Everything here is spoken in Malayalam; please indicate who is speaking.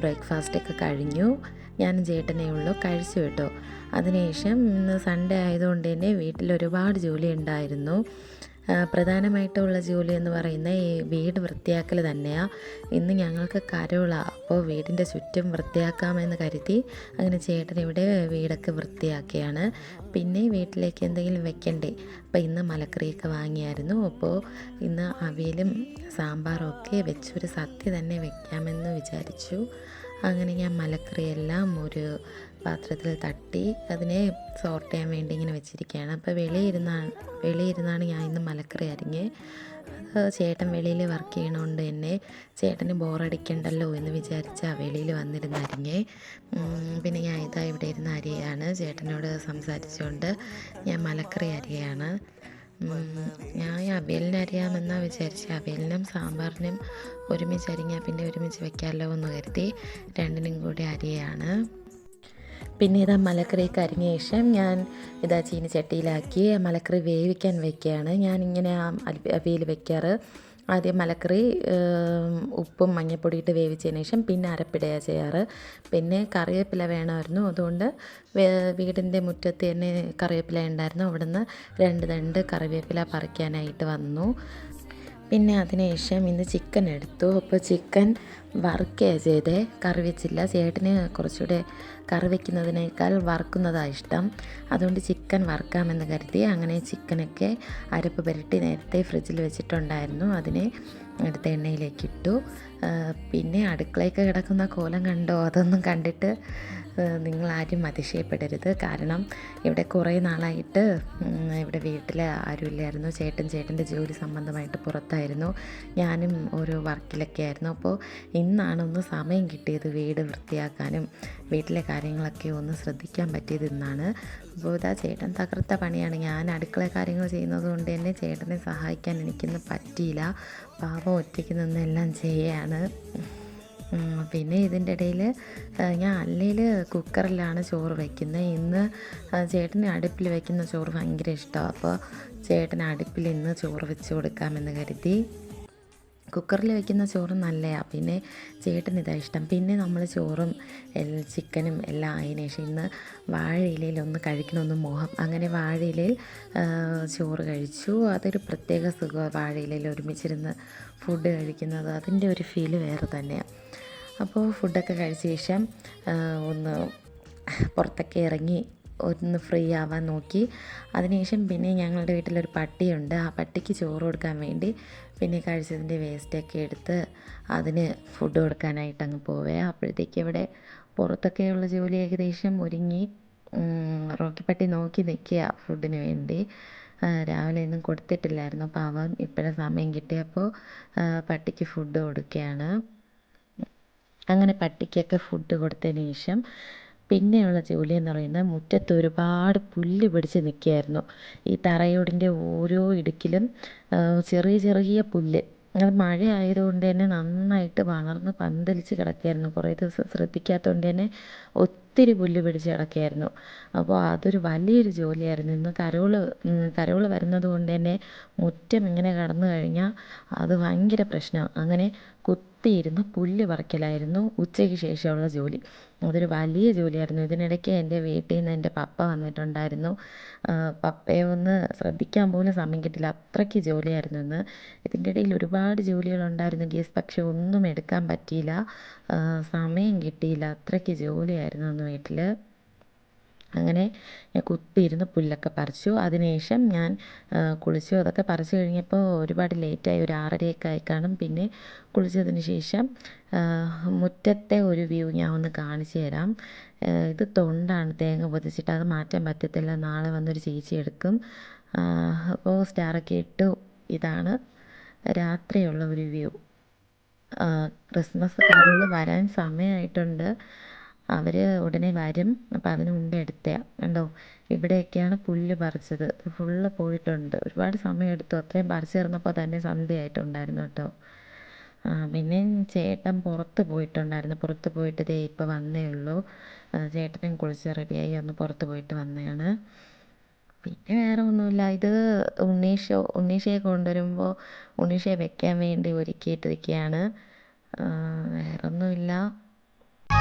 Speaker 1: ബ്രേക്ക്ഫാസ്റ്റൊക്കെ കഴിഞ്ഞു. ഞാൻ ചേട്ടനേ ഉള്ളു. കഴിച്ചു കേട്ടോ. അതിനുശേഷം ഇന്ന് സൺഡേ ആയതുകൊണ്ട് തന്നെ വീട്ടിൽ ഒരുപാട് ജോലി ഉണ്ടായിരുന്നു. പ്രധാനമായിട്ടുള്ള ജോലി എന്ന് പറയുന്ന ഈ വീട് വൃത്തിയാക്കൽ തന്നെയാണ് ഇന്ന് ഞങ്ങൾക്ക് കരുള. അപ്പോൾ വീടിന്റെ ചുറ്റും വൃത്തിയാക്കാമെന്ന് കരുതി അങ്ങനെ ചേട്ടൻ ഇവിടെ വീടൊക്കെ വൃത്തിയാക്കിയാണ്. പിന്നെ വീട്ടിലേക്ക് എന്തെങ്കിലും വെക്കണ്ടേ? അപ്പോൾ ഇന്ന് മലക്കറിയൊക്കെ വാങ്ങിയായിരുന്നു. അപ്പോൾ ഇന്ന് അവിയലും സാമ്പാറും ഒക്കെ വെച്ചൊരു സദ്യ തന്നെ വെക്കാമെന്ന് വിചാരിച്ചു. അങ്ങനെ ഞാൻ മലക്കറിയെല്ലാം ഒരു പാത്രത്തിൽ തട്ടി അതിനെ സോർട്ട് ചെയ്യാൻ വേണ്ടി ഇങ്ങനെ വെച്ചിരിക്കുകയാണ്. അപ്പോൾ വെളിയിരുന്നാണ് വെളിയിരുന്നാണ് ഞാൻ ഇന്ന് മലക്കറി അരിഞ്ഞ്. അത് ചേട്ടൻ വെളിയിൽ വർക്ക് ചെയ്യണോണ്ട് തന്നെ ചേട്ടന് ബോറടിക്കണ്ടല്ലോ എന്ന് വിചാരിച്ച വെളിയിൽ വന്നിരുന്ന് അരിഞ്ഞ്. പിന്നെ ഞാൻ ഇതാ ഇവിടെ ഇരുന്ന് അരിയാണ്. ചേട്ടനോട് സംസാരിച്ചുകൊണ്ട് ഞാൻ മലക്കറി അരിയാണ്. ഞാൻ അരിയാമെന്നാണ് വിചാരിച്ചത് അബേലിനും സാമ്പാറിനും ഒരുമിച്ച് അരിഞ്ഞാൽ പിന്നെ ഒരുമിച്ച് വെക്കാമല്ലോ എന്ന് കരുതി രണ്ടിനും കൂടി അരിയാണ്. പിന്നെ ഇതാ മലക്കറിയൊക്കെ അരിഞ്ഞ ശേഷം ഞാൻ ഇതാ ചീനിച്ചട്ടിയിലാക്കി മലക്കറി വേവിക്കാൻ വെക്കുകയാണ്. ആ അലി- അവിയൽ വെക്കാറ്. ആദ്യം മലക്കറി ഉപ്പും മഞ്ഞൾപ്പൊടി ഇട്ട് വേവിച്ചതിന് ശേഷം പിന്നെ അരപ്പിടുകയാണ് ചെയ്യാറ്. പിന്നെ കറിവേപ്പില വേണമായിരുന്നു. അതുകൊണ്ട് വീടിന്റെ മുറ്റത്ത് തന്നെ കറിവേപ്പില ഉണ്ടായിരുന്നു. അവിടുന്ന് രണ്ട് രണ്ട് കറിവേപ്പില പറിക്കാനായിട്ട് വന്നു. പിന്നെ അതിനുശേഷം ഇന്ന് ചിക്കൻ എടുത്തു. അപ്പോൾ ചിക്കൻ വറുക്കുകയാണ് ചെയ്തേ കറി വെച്ചില്ല. ചേട്ടന് കുറച്ചുകൂടെ കറി വെക്കുന്നതിനേക്കാൾ വറുക്കുന്നതാണ് ഇഷ്ടം. അതുകൊണ്ട് ചിക്കൻ വറുക്കാമെന്ന് കരുതി അങ്ങനെ ചിക്കനൊക്കെ അരപ്പ് പുരട്ടി നേരത്തെ ഫ്രിഡ്ജിൽ വെച്ചിട്ടുണ്ടായിരുന്നു. അതിനെ എടുത്ത എണ്ണയിലേക്ക് ഇട്ടു. പിന്നെ അടുക്കളയൊക്കെ കിടക്കുന്ന കോലം കണ്ടോ? അതൊന്നും കണ്ടിട്ട് നിങ്ങൾ ആരും അതിശയപ്പെടരുത്. കാരണം ഇവിടെ കുറേ നാളായിട്ട് ഇവിടെ വീട്ടിൽ ആരുമില്ലായിരുന്നു. ചേട്ടൻ ചേട്ടന്റെ ജോലി സംബന്ധമായിട്ട് പുറത്തായിരുന്നു. ഞാനും ഒരു വർക്കിലൊക്കെ ആയിരുന്നു. അപ്പോൾ ഇന്നാണ് ഒന്ന് സമയം കിട്ടിയത് വീട് വൃത്തിയാക്കാനും വീട്ടിലെ കാര്യങ്ങളൊക്കെ ഒന്ന് ശ്രദ്ധിക്കാൻ പറ്റിയത് ഇന്നാണ്. അപ്പോൾ ഇതാ ചേട്ടൻ തകർത്ത പണിയാണ്. ഞാൻ അടുക്കള കാര്യങ്ങൾ ചെയ്യുന്നത് കൊണ്ട് തന്നെ ചേട്ടനെ സഹായിക്കാൻ എനിക്കിന്ന് പറ്റിയില്ല. പാവം ഒറ്റയ്ക്ക് നിന്നെല്ലാം ചെയ്യാണ്. പിന്നെ ഇതിന്റെ ഇടയിൽ ഞാൻ അല്ലെങ്കിൽ കുക്കറിലാണ് ചോറ് വയ്ക്കുന്നത് ഇന്ന് ചേട്ടന് അടുപ്പിൽ വയ്ക്കുന്ന ചോറ് ഭയങ്കര ഇഷ്ടമാണ്. അപ്പോൾ ചേട്ടന് അടുപ്പിൽ ഇന്ന് ചോറ് വെച്ച് കൊടുക്കാമെന്ന് കരുതി. കുക്കറിൽ വെക്കുന്ന ചോറ് നല്ലതാണ് പിന്നെ ചേട്ടന് ഇതാ ഇഷ്ടം. പിന്നെ നമ്മൾ ചോറും ചിക്കനും എല്ലാം അതിന് ശേഷം ഇന്ന് വാഴയിലയിൽ ഒന്ന് കഴിക്കണമെന്ന് മോഹം. അങ്ങനെ വാഴയിലയിൽ ചോറ് കഴിച്ചു. അതൊരു പ്രത്യേക സുഖമാണ് വാഴയിലയിൽ ഒരുമിച്ചിരുന്ന് ഫുഡ് കഴിക്കുന്നത്. അതിന്റെ ഒരു ഫീൽ വേറെ തന്നെയാണ് അപ്പോൾ ഫുഡൊക്കെ കഴിച്ച ശേഷം ഒന്ന് പുറത്തൊക്കെ ഇറങ്ങി ഒന്ന് ഫ്രീ ആവാൻ നോക്കി. അതിനുശേഷം പിന്നെ ഞങ്ങളുടെ വീട്ടിലൊരു പട്ടിയുണ്ട്. ആ പട്ടിക്ക് ചോറ് കൊടുക്കാൻ വേണ്ടി പിന്നെ കഴിച്ചതിന്റെ വേസ്റ്റൊക്കെ എടുത്ത് അതിന് ഫുഡ് കൊടുക്കാനായിട്ട് അങ്ങ് പോവേ. അപ്പോഴത്തേക്ക് ഇവിടെ പുറത്തൊക്കെയുള്ള ജോലി ഏകദേശം ഒരുങ്ങി. റോക്കിപ്പട്ടി നോക്കി നിൽക്കുക ഫുഡിന് വേണ്ടി. രാവിലെ ഒന്നും കൊടുത്തിട്ടില്ലായിരുന്നു. അപ്പോൾ അവൻ ഇപ്പോഴും സമയം കിട്ടിയപ്പോൾ പട്ടിക്ക് ഫുഡ് കൊടുക്കുകയാണ്. അങ്ങനെ പട്ടിക്കൊക്കെ ഫുഡ് കൊടുത്തതിന് ശേഷം പിന്നെയുള്ള ജോലി എന്ന് പറയുന്നത് മുറ്റത്ത് ഒരുപാട് പുല്ല് പിടിച്ച് നിൽക്കുകയായിരുന്നു. ഈ തറയോടിന്റെ ഓരോ ഇടുക്കിലും ചെറിയ ചെറിയ പുല്ല്. അത് മഴ ആയതുകൊണ്ട് തന്നെ നന്നായിട്ട് വളർന്ന് പന്തലിച്ച് കിടക്കുകയായിരുന്നു. കുറേ ദിവസം ശ്രദ്ധിക്കാത്തതുകൊണ്ട് തന്നെ ഒത്തിരി പുല്ല് പിടിച്ച് കിടക്കുകയായിരുന്നു. അപ്പോൾ അതൊരു വലിയൊരു ജോലിയായിരുന്നു. ഇന്ന് കരോൾ കരോൾ വരുന്നത് കൊണ്ട് തന്നെ മുറ്റം ഇങ്ങനെ കടന്നു കഴിഞ്ഞാൽ അത് ഭയങ്കര പ്രശ്നമാണ് അങ്ങനെ കുത്തിയിരുന്ന് പുല്ല് പറിക്കലായിരുന്നു ഉച്ചയ്ക്ക് ശേഷമുള്ള ജോലി. അതൊരു വലിയ ജോലിയായിരുന്നു. ഇതിനിടയ്ക്ക് എന്റെ വീട്ടിൽ നിന്ന് എന്റെ പപ്പ വന്നിട്ടുണ്ടായിരുന്നു. പപ്പയെ ഒന്ന് ശ്രദ്ധിക്കാൻ പോലും സമയം കിട്ടില്ല. അത്രയ്ക്ക് ജോലിയായിരുന്നു ഇന്ന്. ഇതിന്റെ ഇടയിൽ ഒരുപാട് ജോലികളുണ്ടായിരുന്നു. ഗീസ് പക്ഷെ ഒന്നും എടുക്കാൻ പറ്റിയില്ല. സമയം കിട്ടിയില്ല. അത്രയ്ക്ക് ജോലിയായിരുന്നു ഇന്ന് വീട്ടിൽ അങ്ങനെ ഞാൻ കുത്തിയിരുന്ന് പുല്ലൊക്കെ പറിച്ചു. അതിനുശേഷം ഞാൻ കുളിച്ചു. അതൊക്കെ പറിച്ചു കഴിഞ്ഞപ്പോൾ ഒരുപാട് ലേറ്റായി ഒരു ആറരയൊക്കെ ആയി കാണും. പിന്നെ കുളിച്ചതിന് ശേഷം മുറ്റത്തെ ഒരു വ്യൂ ഞാൻ ഒന്ന് കാണിച്ചു തരാം. ഇത് തൊണ്ടാണ് തേങ്ങ പൊതിച്ചിട്ട് അത് മാറ്റാൻ പറ്റത്തില്ല. നാളെ വന്നൊരു ചേച്ചി എടുക്കും. അപ്പോൾ സ്റ്റാറൊക്കെ ഇട്ടു. ഇതാണ് രാത്രിയുള്ള ഒരു വ്യൂ. ക്രിസ്മസ് കാരോൾ വരാൻ സമയമായിട്ടുണ്ട് അവർ ഉടനെ വരും. അപ്പോൾ അതിന് മുമ്പ് എടുത്തതാണ് കണ്ടോ? ഇവിടെയൊക്കെയാണ് പുല്ല് പറിച്ചത്. ഫുള്ള് പോയിട്ടുണ്ട്. ഒരുപാട് സമയം എടുത്തു. അത്രയും പറിച്ച് തീർന്നപ്പോൾ തന്നെ സന്ധ്യയായിട്ടുണ്ടായിരുന്നു കേട്ടോ. പിന്നെ ചേട്ടൻ പുറത്ത് പോയിട്ടുണ്ടായിരുന്നു. പുറത്ത് പോയിട്ട് ദേ ഇപ്പോൾ വന്നേ ഉള്ളൂ. ചേട്ടനും കുളിച്ച് റെഡിയായി. ഒന്ന് പുറത്ത് പോയിട്ട് വന്നതാണ്. പിന്നെ വേറെ ഒന്നുമില്ല. ഇത് ഉണ്ണീഷോ ഉണ്ണീഷയെ കൊണ്ടുവരുമ്പോൾ ഉണ്ണീഷയെ വെക്കാൻ വേണ്ടി ഒരുക്കിയിട്ടിരിക്കുകയാണ് വേറൊന്നുമില്ല.